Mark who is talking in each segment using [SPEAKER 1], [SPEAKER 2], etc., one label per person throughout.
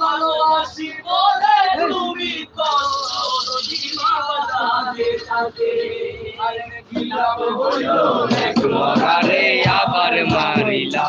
[SPEAKER 1] ভালোবাসি বলে মারিলা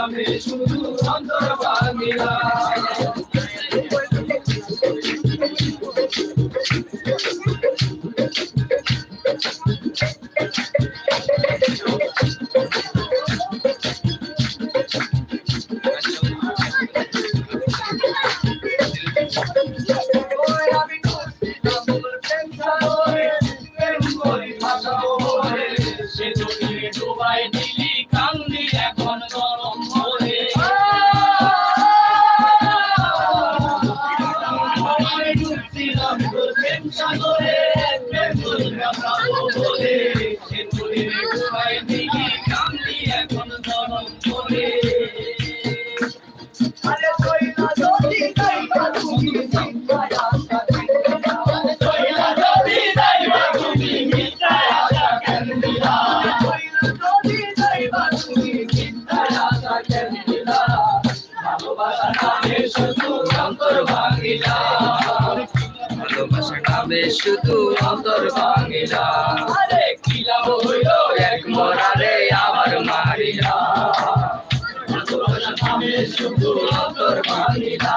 [SPEAKER 1] নামে শুধু অন্তর বাংলা। শুধু অন্তর ভাঙিলা ভালোবাসা নামে শুধু অন্তর ভাঙিলা
[SPEAKER 2] আরে
[SPEAKER 1] কিলাম হইল এক মরারে আবার মারিলা শুধু অন্তর ভাঙিলা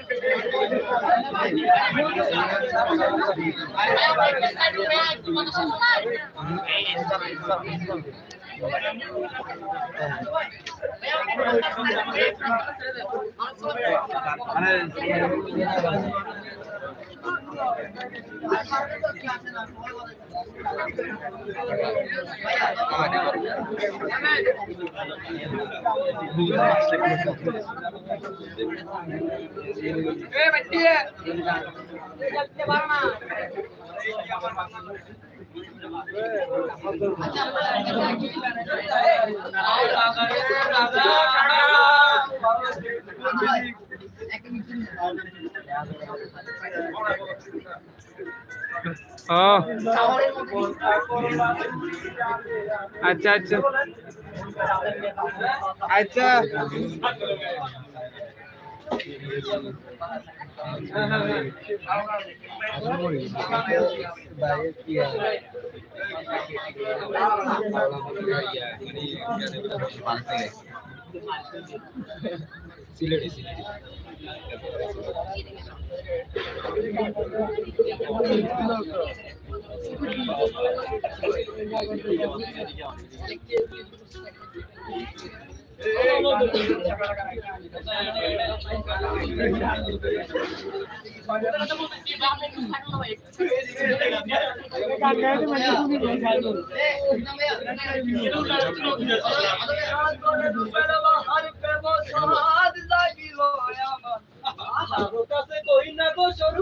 [SPEAKER 1] Gracias. এক ও। আচ্ছা আচ্ছা। আচ্ছা। সিলেটি সিলেটি কাহারো কাছে কই না গো সরু